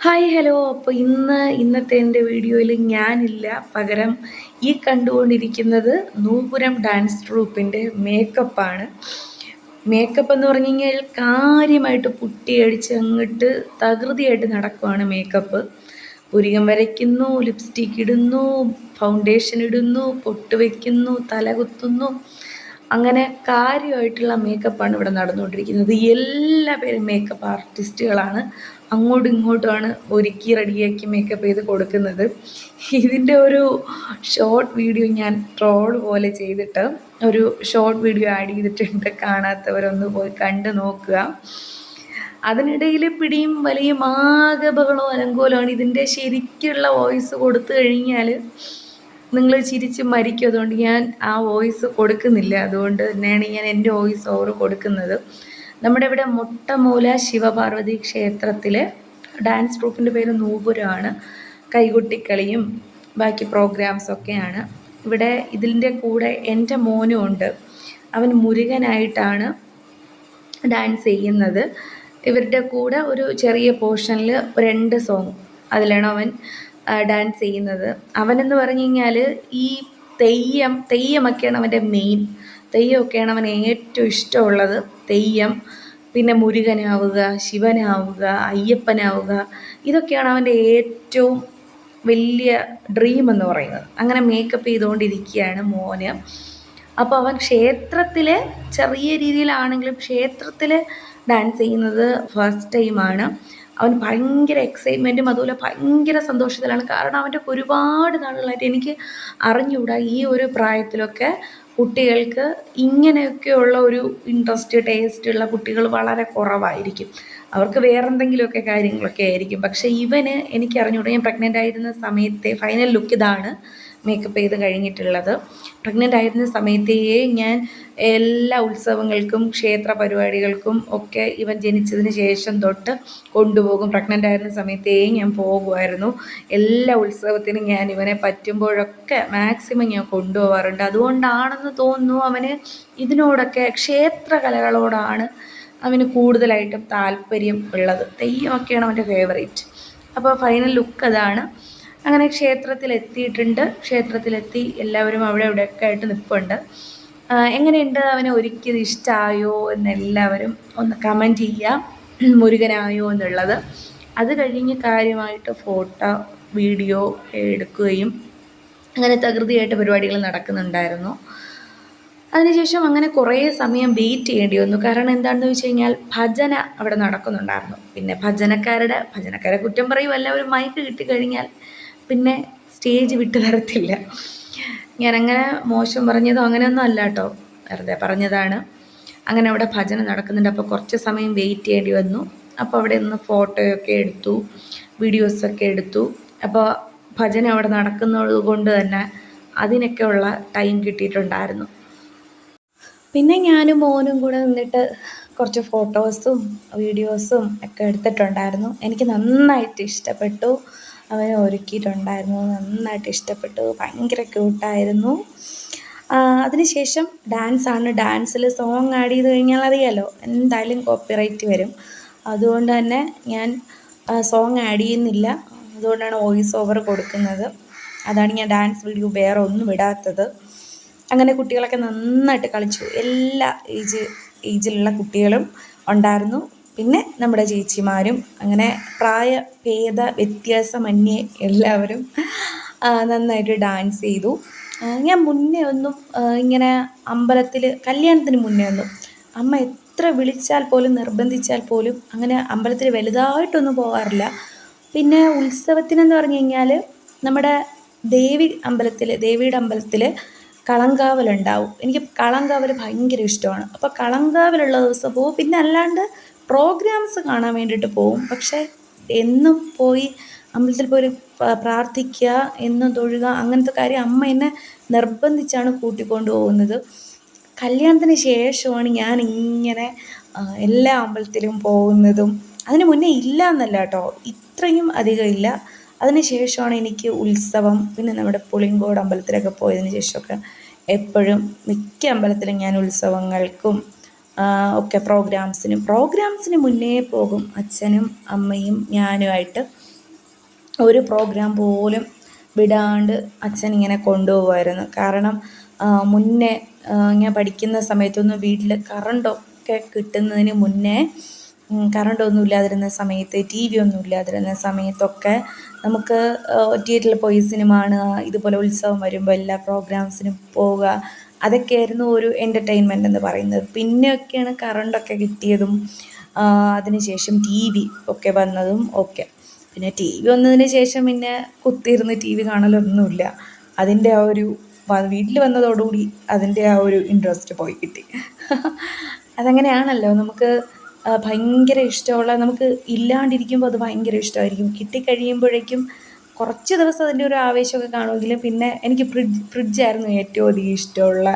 Hi hello അപ്പോൾ ഇന്ന് ഇന്നത്തെ എന്റെ വീഡിയോയിൽ ഞാനില്ല. പകരം ഈ കണ്ടുകൊണ്ടിരിക്കുന്നത് നൂപുരം ഡാൻസ് ട്രൂപ്പിന്റെ മേക്കപ്പാണ് മേക്കപ്പ് എന്ന് പറഞ്ഞു കഴിഞ്ഞാൽ കാര്യമായിട്ട് പുട്ടിയടിച്ച് അങ്ങോട്ട് തകൃതിയായിട്ട് നടക്കുവാണ് മേക്കപ്പ് പുരികം വരയ്ക്കുന്നു ലിപ്സ്റ്റിക് ഇടുന്നു ഫൗണ്ടേഷൻ ഇടുന്നു പൊട്ട് വയ്ക്കുന്നു തല കുത്തുന്നു. അങ്ങനെ കാര്യമായിട്ടുള്ള മേക്കപ്പാണ് ഇവിടെ നടന്നുകൊണ്ടിരിക്കുന്നത്. എല്ലാ പേരും മേക്കപ്പ് ആർട്ടിസ്റ്റുകളാണ് അങ്ങോട്ടും ഇങ്ങോട്ടുമാണ് ഒരുക്കി റെഡിയാക്കി മേക്കപ്പ് ചെയ്ത് കൊടുക്കുന്നത്. ഇതിന്റെ ഒരു ഷോർട്ട് വീഡിയോ ഞാൻ ട്രോൾ പോലെ ചെയ്തിട്ട് ഒരു ഷോർട്ട് വീഡിയോ ആഡ് ചെയ്തിട്ടുണ്ട്. കാണാത്തവരൊന്ന് പോയി കണ്ടു നോക്കുക. അതിനിടയിൽ പിടിയും വലിയ ആകെ ബഹളവും അലങ്കോലമാണ് ഇതിന്റെ ശരിക്കുള്ള വോയിസ് കൊടുത്തു കഴിഞ്ഞാൽ നിങ്ങൾ ചിരിച്ച് മരിക്കും. അതുകൊണ്ട് ഞാൻ ആ വോയിസ് കൊടുക്കുന്നില്ല. അതുകൊണ്ട് തന്നെയാണ് ഞാൻ എന്റെ വോയിസ് ഓവർ കൊടുക്കുന്നത്. നമ്മുടെ ഇവിടെ മുട്ടമൂല ശിവപാർവതി ക്ഷേത്രത്തിൽ ഡാൻസ് ഗ്രൂപ്പിന്റെ പേര് നൂപുരമാണ് കൈകൊട്ടിക്കളിയും ബാക്കി പ്രോഗ്രാംസൊക്കെയാണ് ഇവിടെ ഇതിന്റെ കൂടെ എന്റെ മോനും ഉണ്ട്. അവൻ മുരുകനായിട്ടാണ് ഡാൻസ് ചെയ്യുന്നത്. ഇവരുടെ കൂടെ ഒരു ചെറിയ പോർഷനിൽ രണ്ട് സോങ് അതിലാണ് അവൻ ഡാൻസ് ചെയ്യുന്നത്. അവനെന്ന് പറഞ്ഞു കഴിഞ്ഞാൽ ഈ തെയ്യം തെയ്യമൊക്കെയാണ് അവന്റെ മെയിൻ തെയ്യമൊക്കെയാണ് അവന് ഏറ്റവും ഇഷ്ടമുള്ളത്. തെയ്യം പിന്നെ മുരുകനാവുക ശിവനാവുക അയ്യപ്പനാവുക ഇതൊക്കെയാണ് അവന്റെ ഏറ്റവും വലിയ ഡ്രീം എന്ന് പറയുന്നത്. അങ്ങനെ മേക്കപ്പ് ചെയ്തുകൊണ്ടിരിക്കുകയാണ് മോന്. അപ്പോൾ അവൻ ക്ഷേത്രത്തിൽ ചെറിയ രീതിയിലാണെങ്കിലും ക്ഷേത്രത്തിൽ ഡാൻസ് ചെയ്യുന്നത് ഫസ്റ്റ് ടൈമാണ് അവൻ ഭയങ്കര എക്സൈറ്റ്മെന്റും അതുപോലെ ഭയങ്കര സന്തോഷത്തിലാണ്. കാരണം അവന്റെ ഒരുപാട് നാളുകളായിട്ട് എനിക്ക് അറിഞ്ഞുകൂടാ ഈ ഒരു പ്രായത്തിലൊക്കെ കുട്ടികൾക്ക് ഇങ്ങനെയൊക്കെയുള്ള ഒരു ഇൻട്രസ്റ്റ് ടേസ്റ്റ് ഉള്ള കുട്ടികൾ വളരെ കുറവായിരിക്കും. അവർക്ക് വേറെന്തെങ്കിലുമൊക്കെ കാര്യങ്ങളൊക്കെ ആയിരിക്കും. പക്ഷേ ഇവന് എനിക്ക് അറിഞ്ഞുകൂടാ ഞാൻ പ്രഗ്നന്റ് ആയിരുന്ന സമയത്തെ ഫൈനൽ ലുക്ക് ഇതാണ്. മേക്കപ്പ് ചെയ്ത് കഴിഞ്ഞിട്ടുള്ളത്. പ്രഗ്നന്റ് ആയിരുന്ന സമയത്തേ ഞാൻ എല്ലാ ഉത്സവങ്ങൾക്കും ക്ഷേത്ര പരിപാടികൾക്കും ഒക്കെ ഇവൻ ജനിച്ചതിന് ശേഷം തൊട്ട് കൊണ്ടുപോകും. പ്രഗ്നന്റ് ആയിരുന്ന സമയത്തേ ഞാൻ പോകുമായിരുന്നു. എല്ലാ ഉത്സവത്തിനും ഞാൻ ഇവനെ പറ്റുമ്പോഴൊക്കെ മാക്സിമം ഞാൻ കൊണ്ടുപോകാറുണ്ട് അതുകൊണ്ടാണെന്ന് തോന്നുന്നു അവന് ഇതിനോടൊക്കെ ക്ഷേത്രകലകളോടാണ് അവന് കൂടുതലായിട്ടും താല്പര്യം ഉള്ളത്. തെയ്യമൊക്കെയാണ് അവന്റെ ഫേവറേറ്റ് അപ്പോൾ ഫൈനൽ ലുക്ക് അതാണ്. അങ്ങനെ ക്ഷേത്രത്തിലെത്തിയിട്ടുണ്ട്. ക്ഷേത്രത്തിലെത്തി എല്ലാവരും അവിടെ ഇവിടെയൊക്കെ ആയിട്ട് നിൽപ്പുണ്ട് എങ്ങനെയുണ്ട്? അവനെ ഒരുക്കിയത് ഇഷ്ടമായോ എന്നെല്ലാവരും ഒന്ന് കമന്റ് ചെയ്യാം. മുരുകനായോ എന്നുള്ളത്. അത് കഴിഞ്ഞ് കാര്യമായിട്ട് ഫോട്ടോ വീഡിയോ എടുക്കുകയും അങ്ങനെ തകൃതിയായിട്ട് പരിപാടികൾ നടക്കുന്നുണ്ടായിരുന്നു. അതിനുശേഷം അങ്ങനെ കുറേ സമയം വെയിറ്റ് ചെയ്യേണ്ടി വന്നു. കാരണം എന്താണെന്ന് വെച്ച് കഴിഞ്ഞാൽ ഭജന അവിടെ നടക്കുന്നുണ്ടായിരുന്നു. പിന്നെ ഭജനക്കാരുടെ ഭജനക്കാരെ കുറ്റം പറയും എല്ലാവരും മൈക്ക് കിട്ടിക്കഴിഞ്ഞാൽ പിന്നെ സ്റ്റേജ് വിട്ട് തരത്തില്ല ഞാനങ്ങനെ മോശം പറഞ്ഞതോ അങ്ങനെയൊന്നും അല്ല കേട്ടോ വെറുതെ പറഞ്ഞതാണ്. അങ്ങനെ അവിടെ ഭജന നടക്കുന്നുണ്ട്. അപ്പോൾ കുറച്ച് സമയം വെയിറ്റ് ചെയ്യേണ്ടി വന്നു. അപ്പോൾ അവിടെ നിന്ന് ഫോട്ടോയൊക്കെ എടുത്തു. വീഡിയോസൊക്കെ എടുത്തു. അപ്പോൾ ഭജന അവിടെ നടക്കുന്നത് കൊണ്ട് തന്നെ അതിനൊക്കെയുള്ള ടൈം കിട്ടിയിട്ടുണ്ടായിരുന്നു. പിന്നെ ഞാനും മോനും കൂടെ നിന്നിട്ട് കുറച്ച് ഫോട്ടോസും വീഡിയോസും ഒക്കെ എടുത്തിട്ടുണ്ടായിരുന്നു. എനിക്ക് നന്നായിട്ട് ഇഷ്ടപ്പെട്ടു. അവനെ ഒരുക്കിയിട്ടുണ്ടായിരുന്നു. നന്നായിട്ട് ഇഷ്ടപ്പെട്ടു. ഭയങ്കര ക്യൂട്ടായിരുന്നു അതിനുശേഷം ഡാൻസാണ് ഡാൻസിൽ സോങ് ആഡ് ചെയ്ത് കഴിഞ്ഞാൽ അറിയാലോ എന്തായാലും കോപ്പിറൈറ്റ് വരും. അതുകൊണ്ട് തന്നെ ഞാൻ സോങ് ആഡ് ചെയ്യുന്നില്ല. അതുകൊണ്ടാണ് വോയിസ് ഓവർ കൊടുക്കുന്നത്. അതാണ് ഞാൻ ഡാൻസ് വീഡിയോ വേറെ ഒന്നും ഇടാത്തത്. അങ്ങനെ കുട്ടികളൊക്കെ നന്നായിട്ട് കളിച്ചു. എല്ലാ ഏജ് ഏജിലുള്ള കുട്ടികളും ഉണ്ടായിരുന്നു. പിന്നെ നമ്മുടെ ചേച്ചിമാരും അങ്ങനെ പ്രായ ഭേദ വ്യത്യാസമന്യേ എല്ലാവരും നന്നായിട്ട് ഡാൻസ് ചെയ്തു. ഞാൻ മുന്നേ ഒന്നും ഇങ്ങനെ അമ്പലത്തിൽ കല്യാണത്തിന് മുന്നേ ഒന്നും അമ്മ എത്ര വിളിച്ചാൽ പോലും നിർബന്ധിച്ചാൽ പോലും അങ്ങനെ അമ്പലത്തിൽ വലുതായിട്ടൊന്നും പോകാറില്ല പിന്നെ ഉത്സവത്തിനെന്ന് പറഞ്ഞു കഴിഞ്ഞാൽ നമ്മുടെ ദേവി അമ്പലത്തിൽ ദേവിയുടെ അമ്പലത്തിൽ കളങ്കാവലുണ്ടാവും. എനിക്ക് കളങ്കാവൽ ഭയങ്കര ഇഷ്ടമാണ്. അപ്പോൾ കളങ്കാവലുള്ള ദിവസം പോകും പിന്നെ അല്ലാണ്ട് പ്രോഗ്രാംസ് കാണാൻ വേണ്ടിയിട്ട് പോവും. പക്ഷേ എന്നും പോയി അമ്പലത്തിൽ പോയി പ്രാർത്ഥിക്കുക എന്നും തൊഴുക അങ്ങനത്തെ കാര്യം അമ്മ എന്നെ നിർബന്ധിച്ചാണ് കൂട്ടിക്കൊണ്ടു പോകുന്നത്. കല്യാണത്തിന് ശേഷമാണ് ഞാൻ ഇങ്ങനെ എല്ലാ അമ്പലത്തിലും പോകുന്നതും. അതിന് മുന്നേ ഇല്ല എന്നല്ല കേട്ടോ ഇത്രയും അധികം ഇല്ല. അതിന് ശേഷമാണ് എനിക്ക് ഉത്സവം പിന്നെ നമ്മുടെ പുളിങ്കോട് അമ്പലത്തിലൊക്കെ പോയതിന് ശേഷമൊക്കെ എപ്പോഴും മിക്ക അമ്പലത്തിലും ഞാൻ ഉത്സവങ്ങൾക്കും ഒക്കെ പ്രോഗ്രാംസിന്. പ്രോഗ്രാംസിന് മുന്നേ പോകും അച്ഛനും അമ്മയും ഞാനുമായിട്ട്. ഒരു പ്രോഗ്രാം പോലും വിടാണ്ട് അച്ഛൻ ഇങ്ങനെ കൊണ്ടുപോകുമായിരുന്നു. കാരണം മുന്നേ ഞാൻ പഠിക്കുന്ന സമയത്തൊന്നും വീട്ടിൽ കറണ്ടൊക്കെ കിട്ടുന്നതിന് മുന്നേ കറണ്ടൊന്നും ഇല്ലാതിരുന്ന സമയത്ത് ടി വി ഒന്നും ഇല്ലാതിരുന്ന സമയത്തൊക്കെ നമുക്ക് തിയേറ്ററിൽ പോയി സിനിമ കാണുക ഇതുപോലെ ഉത്സവം വരുമ്പോൾ എല്ലാ പ്രോഗ്രാംസിനും പോവുക അതൊക്കെയായിരുന്നു ഒരു എന്റർടൈൻമെന്റ് എന്ന് പറയുന്നത്. പിന്നെയൊക്കെയാണ് കറണ്ടൊക്കെ കിട്ടിയതും അതിനുശേഷം ടി വി ഒക്കെ വന്നതും ഒക്കെ. പിന്നെ ടി വി വന്നതിന് ശേഷം പിന്നെ കുത്തിയിരുന്ന് ടി വി കാണലൊന്നുമില്ല. അതിന്റെ ആ ഒരു വീട്ടിൽ വന്നതോടുകൂടി അതിന്റെ ആ ഒരു ഇൻട്രസ്റ്റ് പോയി കിട്ടി. അതങ്ങനെയാണല്ലോ. നമുക്ക് ഭയങ്കര ഇഷ്ടമുള്ള നമുക്ക് ഇല്ലാണ്ടിരിക്കുമ്പോൾ അത് ഭയങ്കര ഇഷ്ടമായിരിക്കും. കിട്ടിക്കഴിയുമ്പോഴേക്കും കുറച്ച് ദിവസം അതിന്റെ ഒരു ആവേശമൊക്കെ കാണുമെങ്കിലും പിന്നെ എനിക്ക് ഫ്രിഡ്ജ് ഫ്രിഡ്ജായിരുന്നു ഏറ്റവും അധികം ഇഷ്ടമുള്ള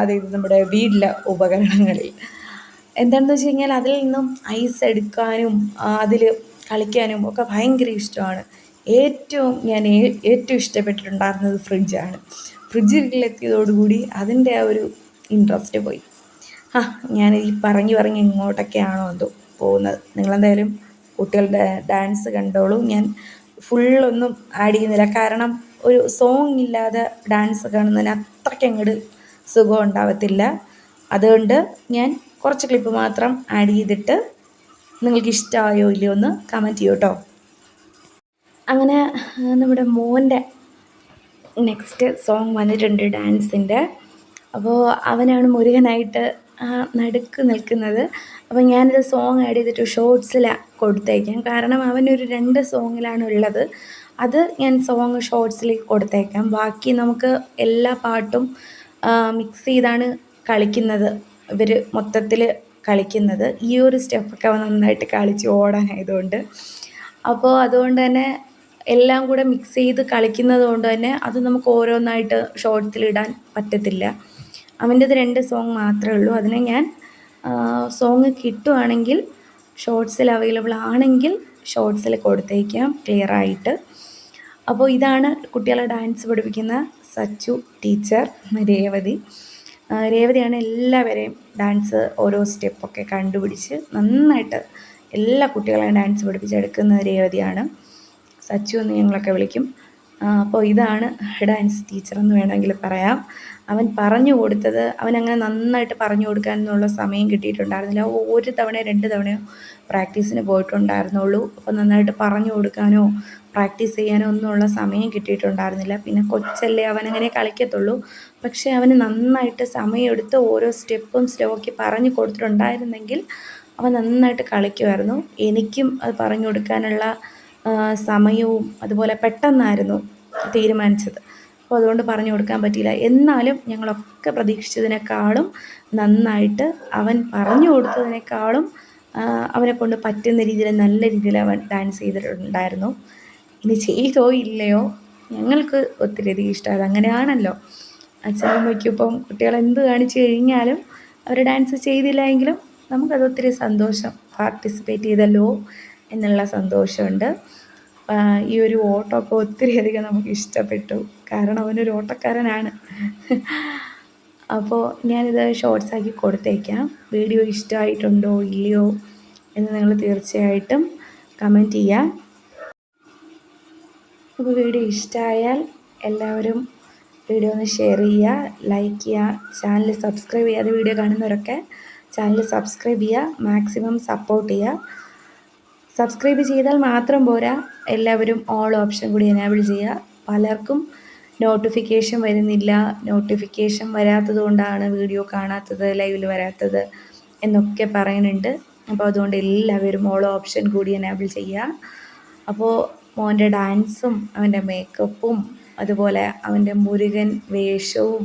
അതായത് നമ്മുടെ വീട്ടിലെ ഉപകരണങ്ങളിൽ. എന്താണെന്ന് വെച്ച് കഴിഞ്ഞാൽ അതിൽ നിന്നും ഐസ് എടുക്കാനും അതിൽ കളിക്കാനും ഒക്കെ ഭയങ്കര ഇഷ്ടമാണ്. ഏറ്റവും ഞാൻ ഏറ്റവും ഇഷ്ടപ്പെട്ടിട്ടുണ്ടായിരുന്നത് ഫ്രിഡ്ജാണ്. ഫ്രിഡ്ജ് വീട്ടിലെത്തിയതോടുകൂടി അതിന്റെ ആ ഒരു ഇൻട്രസ്റ്റ് പോയി. ആ ഞാൻ ഈ പറഞ്ഞു പറഞ്ഞ് ഇങ്ങോട്ടൊക്കെയാണോ എന്തോ പോകുന്നത്. നിങ്ങളെന്തായാലും കുട്ടികളുടെ ഡാൻസ് കണ്ടോളൂ. ഞാൻ ഫുള്ളൊന്നും ആഡ് ചെയ്യുന്നില്ല. കാരണം ഒരു സോങ് ഇല്ലാതെ ഡാൻസ് കാണുന്നതിന് അത്രയ്ക്ക് അങ്ങോട്ട് സുഖം ഉണ്ടാവത്തില്ല. അതുകൊണ്ട് ഞാൻ കുറച്ച് ക്ലിപ്പ് മാത്രം ആഡ് ചെയ്തിട്ട് നിങ്ങൾക്ക് ഇഷ്ടമായോ ഇല്ലയോ എന്ന് കമന്റ് ചെയ്യൂ കേട്ടോ അങ്ങനെ നമ്മുടെ മോന്റെ നെക്സ്റ്റ് സോങ് വന്നിട്ടുണ്ട് ഡാൻസിന്റെ അപ്പോൾ അവനാണ് മുരുകനായിട്ട് നടുക്ക് നിൽക്കുന്നത്. അപ്പോൾ ഞാനിത് സോങ് ആഡ് ചെയ്തിട്ട് ഷോർട്സിലാണ് കൊടുത്തേക്കാം. കാരണം അവനൊരു രണ്ട് സോങ്ങിലാണ് ഉള്ളത്. അത് ഞാൻ സോങ് ഷോർട്സിലേക്ക് കൊടുത്തേക്കാം. ബാക്കി നമുക്ക് എല്ലാ പാട്ടും മിക്സ് ചെയ്താണ് കളിക്കുന്നത്. ഇവർ മൊത്തത്തിൽ കളിക്കുന്നത്. ഈ ഒരു സ്റ്റെപ്പൊക്കെ അവൻ നന്നായിട്ട് കളിച്ച് ഓടാനായതുകൊണ്ട്. അപ്പോൾ അതുകൊണ്ട് തന്നെ എല്ലാം കൂടെ മിക്സ് ചെയ്ത് കളിക്കുന്നത് കൊണ്ട് തന്നെ അത് നമുക്ക് ഓരോന്നായിട്ട് ഷോർട്സിലിടാൻ പറ്റത്തില്ല. അവന്റേത് രണ്ട് സോങ് മാത്രമേ ഉള്ളൂ. അതിനെ ഞാൻ സോങ് കിട്ടുവാണെങ്കിൽ ഷോർട്സിൽ അവൈലബിൾ ആണെങ്കിൽ ഷോർട്സിൽ കൊടുത്തേക്കാം ക്ലിയർ ആയിട്ട്. അപ്പോൾ ഇതാണ് കുട്ടികളെ ഡാൻസ് പഠിപ്പിക്കുന്ന സച്ചു ടീച്ചർ രേവതി. രേവതിയാണ് എല്ലാവരെയും ഡാൻസ് ഓരോ സ്റ്റെപ്പൊക്കെ കണ്ടുപിടിച്ച് നന്നായിട്ട് എല്ലാ കുട്ടികളെയും ഡാൻസ് പഠിപ്പിച്ചെടുക്കുന്ന രേവതിയാണ്. സച്ചു എന്ന് ഞങ്ങളൊക്കെ വിളിക്കും. അപ്പോൾ ഇതാണ് ഡാൻസ് ടീച്ചർ എന്ന് വേണമെങ്കിൽ പറയാം. അവൻ പറഞ്ഞു കൊടുത്തത് അവൻ അങ്ങനെ നന്നായിട്ട് പറഞ്ഞു കൊടുക്കാൻ എന്നുള്ള സമയം കിട്ടിയിട്ടുണ്ടായിരുന്നില്ല. ഒരു തവണ രണ്ട് തവണയോ പ്രാക്ടീസിന് പോയിട്ടുണ്ടായിരുന്നുള്ളൂ. അപ്പോൾ നന്നായിട്ട് പറഞ്ഞു കൊടുക്കാനോ പ്രാക്ടീസ് ചെയ്യാനോ ഒന്നുമുള്ള സമയം കിട്ടിയിട്ടുണ്ടായിരുന്നില്ല. പിന്നെ കൊച്ചല്ലേ അവനങ്ങനെ കളിക്കത്തുള്ളൂ. പക്ഷേ അവന് നന്നായിട്ട് സമയമെടുത്ത് ഓരോ സ്റ്റെപ്പും സ്ലോക്കി പറഞ്ഞു കൊടുത്തിട്ടുണ്ടായിരുന്നെങ്കിൽ അവൻ നന്നായിട്ട് കളിക്കുമായിരുന്നു. എനിക്കും അത് പറഞ്ഞു കൊടുക്കാനുള്ള സമയവും അതുപോലെ പെട്ടെന്നായിരുന്നു തീരുമാനിച്ചത്. അപ്പോൾ അതുകൊണ്ട് പറഞ്ഞു കൊടുക്കാൻ പറ്റിയില്ല. എന്നാലും ഞങ്ങളൊക്കെ പ്രതീക്ഷിച്ചതിനേക്കാളും നന്നായിട്ട് അവൻ പറഞ്ഞു കൊടുത്തതിനേക്കാളും അവനെ കൊണ്ട് പറ്റുന്ന രീതിയിൽ നല്ല രീതിയിൽ അവൻ ഡാൻസ് ചെയ്തിട്ടുണ്ടായിരുന്നു. ഇനി ചെയ്തോ ഇല്ലയോ? ഞങ്ങൾക്ക് ഒത്തിരി അധികം ഇഷ്ടമായത് അങ്ങനെയാണല്ലോ. അച്ഛനും അമ്മയ്ക്കും ഇപ്പം കുട്ടികൾ എന്ത് കാണിച്ചു കഴിഞ്ഞാലും അവർ ഡാൻസ് ചെയ്തില്ല എങ്കിലും നമുക്കത് ഒത്തിരി സന്തോഷം. പാർട്ടിസിപ്പേറ്റ് ചെയ്തല്ലോ. എന്നുള്ള സന്തോഷമുണ്ട്. ഈ ഒരു ഓട്ടമൊക്കെ ഒത്തിരി അധികം നമുക്ക് ഇഷ്ടപ്പെട്ടു. കാരണം അവനൊരു ഓട്ടക്കാരനാണ്. അപ്പോൾ ഞാനിത് ഷോർട്സ് ആക്കി കൊടുത്തേക്കാം. വീഡിയോ ഇഷ്ടമായിട്ടുണ്ടോ ഇല്ലയോ എന്ന് നിങ്ങൾ തീർച്ചയായിട്ടും കമന്റ് ചെയ്യാം. അപ്പോൾ വീഡിയോ ഇഷ്ടമായാൽ എല്ലാവരും വീഡിയോ ഒന്ന് ഷെയർ ചെയ്യുക ലൈക്ക് ചെയ്യുക ചാനൽ സബ്സ്ക്രൈബ് ചെയ്യാതെ വീഡിയോ കാണുന്നവരൊക്കെ ചാനൽ സബ്സ്ക്രൈബ് ചെയ്യുക മാക്സിമം സപ്പോർട്ട് ചെയ്യുക. സബ്സ്ക്രൈബ് ചെയ്താൽ മാത്രം പോരാ. എല്ലാവരും ഓൾ ഓപ്ഷൻ കൂടി എനേബിൾ ചെയ്യുക. പലർക്കും നോട്ടിഫിക്കേഷൻ വരുന്നില്ല. നോട്ടിഫിക്കേഷൻ വരാത്തത് കൊണ്ടാണ് വീഡിയോ കാണാത്തത് ലൈവിൽ വരാത്തത് എന്നൊക്കെ പറയുന്നുണ്ട്. അപ്പോൾ അതുകൊണ്ട് എല്ലാവരും ഓൾ ഓപ്ഷൻ കൂടി എനേബിൾ ചെയ്യുക. അപ്പോൾ മോന്റെ ഡാൻസും അവന്റെ മേക്കപ്പും അതുപോലെ അവന്റെ മുരുകൻ വേഷവും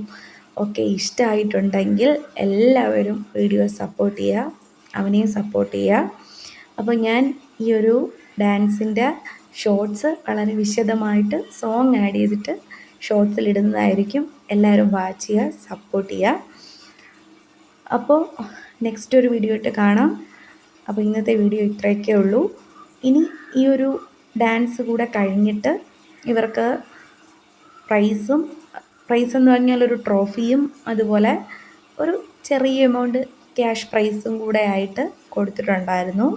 ഒക്കെ ഇഷ്ടമായിട്ടുണ്ടെങ്കിൽ എല്ലാവരും വീഡിയോ സപ്പോർട്ട് ചെയ്യുക. അവനെയും സപ്പോർട്ട് ചെയ്യുക. അപ്പോൾ ഞാൻ ഈ ഒരു ഡാൻസിന്റെ ഷോർട്സ് വളരെ വിശദമായിട്ട് സോങ് ആഡ് ചെയ്തിട്ട് ഷോർട്സിൽ ഇടുന്നതായിരിക്കും. എല്ലാവരും വാച്ച് ചെയ്യുക സപ്പോർട്ട് ചെയ്യുക. അപ്പോൾ നെക്സ്റ്റ് ഒരു വീഡിയോ ഇട്ട് കാണാം. അപ്പോൾ ഇന്നത്തെ വീഡിയോ ഇത്രയൊക്കെ ഉള്ളൂ. ഇനി ഈ ഒരു ഡാൻസ് കൂടെ കഴിഞ്ഞിട്ട് ഇവർക്ക് പ്രൈസും പ്രൈസ് എന്ന് പറഞ്ഞാൽ ഒരു ട്രോഫിയും അതുപോലെ ഒരു ചെറിയ എമൗണ്ട് ക്യാഷ് പ്രൈസും കൂടെ ആയിട്ട് കൊടുത്തിട്ടുണ്ടായിരുന്നു.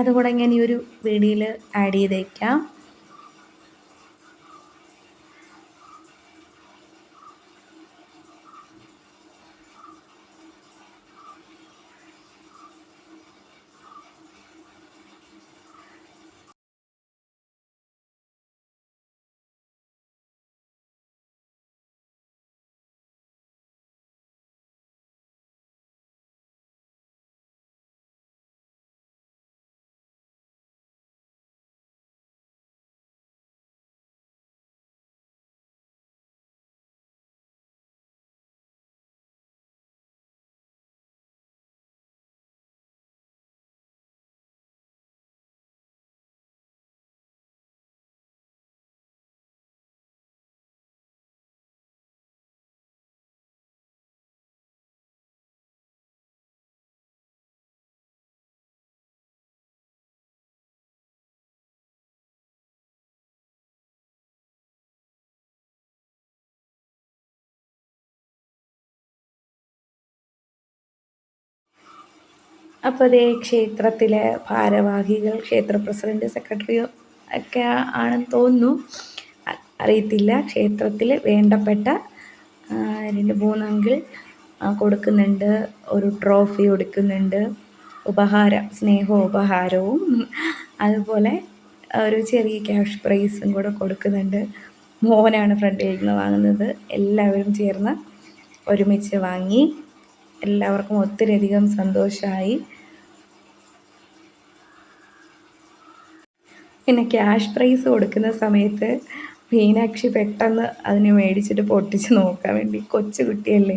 അതുകൂടെ ഞാൻ ഈ ഒരു വീഡിയോയിൽ ആഡ് ചെയ്തേക്കാം. അപ്പോൾ അതേ ക്ഷേത്രത്തിലെ ഭാരവാഹികൾ ക്ഷേത്ര പ്രസിഡന്റ് സെക്രട്ടറി ഒക്കെ ആണെന്ന് തോന്നുന്നു. അറിയത്തില്ല. ക്ഷേത്രത്തിൽ വേണ്ടപ്പെട്ട രണ്ട് മൂന്നെങ്കിൽ കൊടുക്കുന്നുണ്ട്. ഒരു ട്രോഫി കൊടുക്കുന്നുണ്ട്. ഉപഹാരം സ്നേഹോപഹാരവും. അതുപോലെ ഒരു ചെറിയ ക്യാഷ് പ്രൈസും കൂടെ കൊടുക്കുന്നുണ്ട്. മോനാണ് ഫ്രണ്ടിൽ നിന്ന് വാങ്ങുന്നത്. എല്ലാവരും ചേർന്ന് ഒരുമിച്ച് വാങ്ങി എല്ലാവർക്കും ഒത്തിരിയധികം സന്തോഷമായി പിന്നെ ക്യാഷ് പ്രൈസ് കൊടുക്കുന്ന സമയത്ത് മീനാക്ഷി പെട്ടെന്ന് അതിനെ മേടിച്ചിട്ട് പൊട്ടിച്ച് നോക്കാൻ വേണ്ടി. കൊച്ചു കുട്ടിയല്ലേ.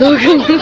നോക്കുന്നു